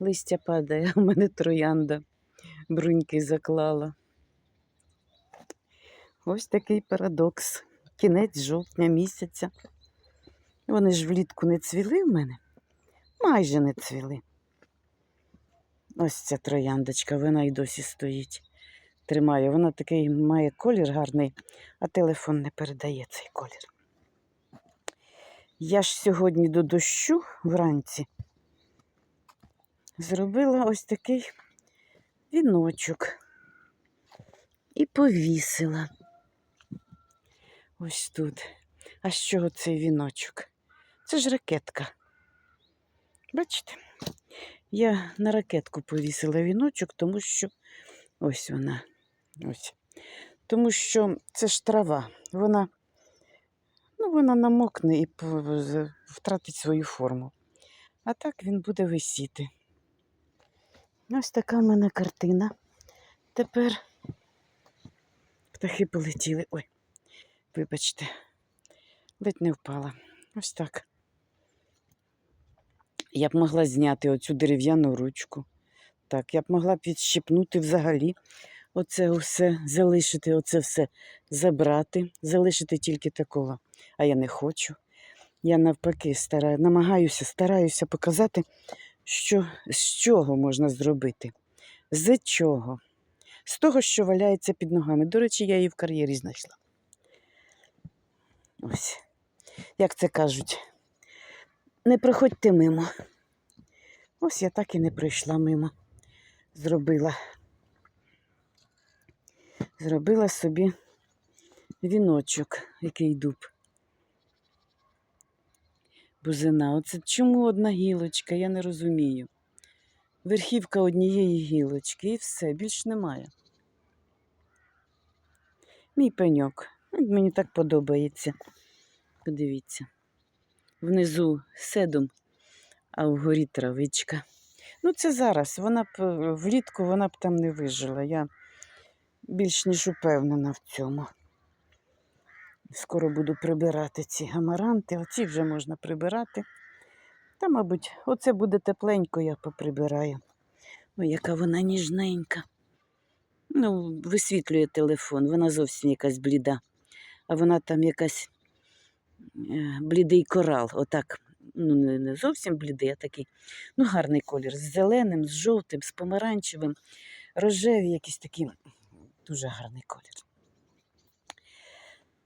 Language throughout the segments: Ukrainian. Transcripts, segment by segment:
Листя падає, в мене троянда бруньки заклала. Ось такий парадокс. Кінець жовтня місяця. Вони ж влітку не цвіли в мене, майже не цвіли. Ось ця трояндочка, вона й досі стоїть. Тримає. Вона такий має колір гарний, а телефон не передає цей колір. Я ж сьогодні до дощу вранці зробила ось такий віночок і повісила. Ось тут. А з чого цей віночок? Це ж ракетка. Бачите? Я на ракетку повісила віночок, тому що ось вона. Ось. Тому що це ж трава. Вона, ну, вона намокне і втратить свою форму. А так він буде висіти. Ось така в мене картина. Тепер птахи полетіли. Ой, вибачте, ледь не впала. Ось так. Я б могла зняти оцю дерев'яну ручку. Так, я б могла б відщипнути взагалі. Оце все, залишити, оце все забрати, залишити тільки такого. А я не хочу. Я навпаки стараю, намагаюся, стараюся показати, що, з чого можна зробити. З чого? З того, що валяється під ногами. До речі, я її в кар'єрі знайшла. Ось. Як це кажуть, не проходьте мимо. Ось я так і не пройшла мимо. Зробила. Зробила собі віночок, який дуб. Бузина. Оце чому одна гілочка, я не розумію. Верхівка однієї гілочки і все, більш немає. Мій пеньок. Мені так подобається. Подивіться. Внизу седум, а вгорі травичка. Ну, це зараз. Вона б е, влітку вона б там не вижила. Я більш ніж упевнена в цьому. Скоро буду прибирати ці гамаранти. Оці вже можна прибирати. Та, мабуть, оце буде тепленько, я поприбираю. Ой, яка вона ніжненька. Ну, висвітлює телефон, вона зовсім якась бліда. А вона там якась е, блідий корал. Отак. Ну, не, зовсім блідий, а такий. Ну, гарний колір. З зеленим, з жовтим, з помаранчевим, рожеві якісь такі. Дуже гарний колір.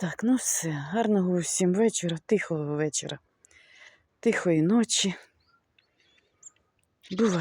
Так, ну все. Гарного всім вечора, тихого вечора, тихої ночі. Бувай.